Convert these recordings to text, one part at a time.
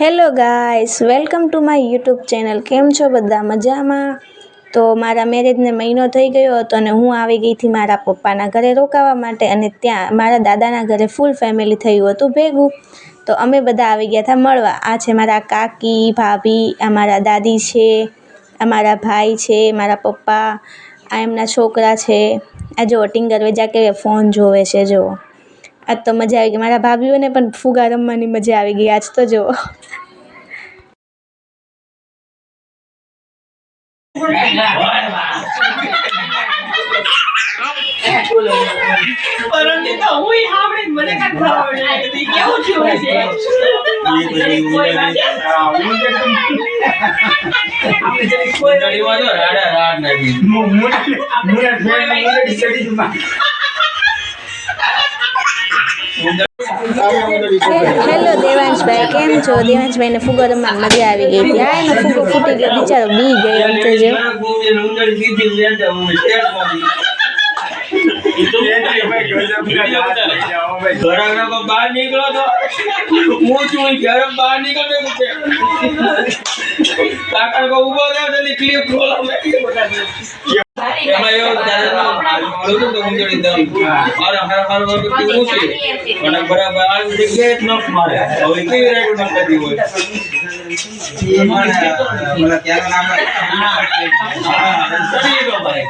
Hello guys welcome to my YouTube channel કેમ છો બધા? મજામાં? તો મારા મેરેજને મહિનો થઈ ગયો હતો અને હું આવી ગઈ હતી મારા પપ્પાના ઘરે રોકાવા માટે અને ત્યાં મારા દાદાના ઘરે ફૂલ ફેમિલી થયું હતું ભેગું. તો અમે બધા આવી ગયા હતા મળવા. આ છે મારા કાકી, ભાભી, આ મારા દાદી છે, આ મારા ભાઈ છે, મારા પપ્પા, આ એમના છોકરા છે. આ જો ટિંગર વેજા કે ફોન જોવે છે જો આજ તો મજા આવી ગઈ મારા ભાભીઓને પણ ફુગા રમવાની મજા આવી ગઈ આજ તો જો પરંતુ તો હુંય સાંભળીને મને કાંઈ ખબર નહીં હતી. કેવું થયું હશે? જરીક કોઈ વાત છે? આપણે જરીક કોઈ વાત ગાડીમાં તો રાડા રાડ નાખી. હેલો દેવાંશભાઈ, કેમ છો? દેવાંશભાઈને ફુગો રમવાની મજા આવી ગઈ હતી. આ એનો ફુગો ફૂટી ગયો. બિચારો બી ગયો જો હું હું મેં કીધું બધા. એમાં એવું ત્યારે તો મારું તો ઉંદરડી દમ. મારે હર હર વખત કેવું છે અને બરાબર આ જગ્યાએ જ નખ મારે હવે કેવી રીતે નખ થતી હોય મને મને ક્યારે નામ હા, સડી ગયો ભાઈ.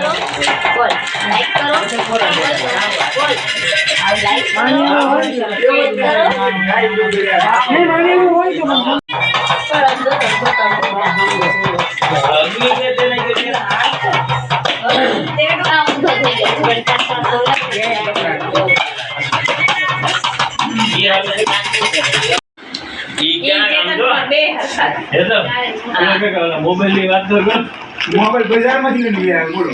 અને બોલ. લાઈક કરો. બોલ ગપ્પા કરીને વાત કરતો. બાય નીકળ ત્યાં. અગ્નિ છે તેને કે ઈ ક્યાં આમ જો એટલે પેલો કે કે મોબાઈલની વાત કર. મોબાઈલ બજારમાંથી લઈ આવ્યા બોલો.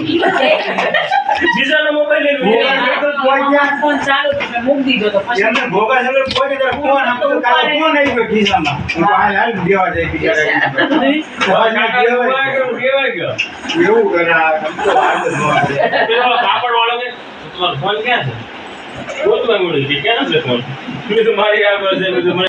બીજાનો મોબાઈલ લઈને મોબાઈલ તો કોઈ ક્યાં ફોન ચાલુ હતો, મૂક દીધો તો પછી. એમને ભોગા છે કોઈ ને ફોન આપતો તો કાલે ફોન આવી ગયો ખિસ્સામાં. હાલ હાલ દેવા જાય બિચારા ગયો. એવું કરે આ આમ તો હાલ જ ન આવે. પેલો કાપડ વાળો કે તમારો ફોન ક્યાં છે? ગોતવા મળ્યું છે ક્યાં છે ફોન મેં તો મારી આગળ છે મેં તો મને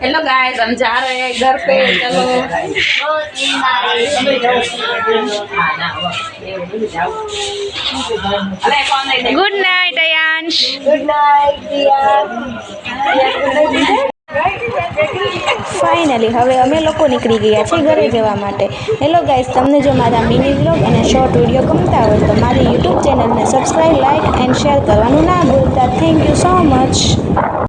हेलो गाइस हम जा रहे हैं घर पे चलो अरे कौन नहीं देख ગુડ નાઇટ અયાંશ ફાઇનલી હવે અમે લોકો નીકળી ગયા છીએ ઘરે જવા માટે હેલો ગાઈસ તમને જો મારા મિની વ્લોગ અને શોર્ટ વિડીયો ગમતા હોય તો મારી યુટ્યુબ ચેનલને સબસ્ક્રાઈબ લાઇક એન્ડ શેર કરવાનું ના ભૂલતા થેન્ક યુ સો મચ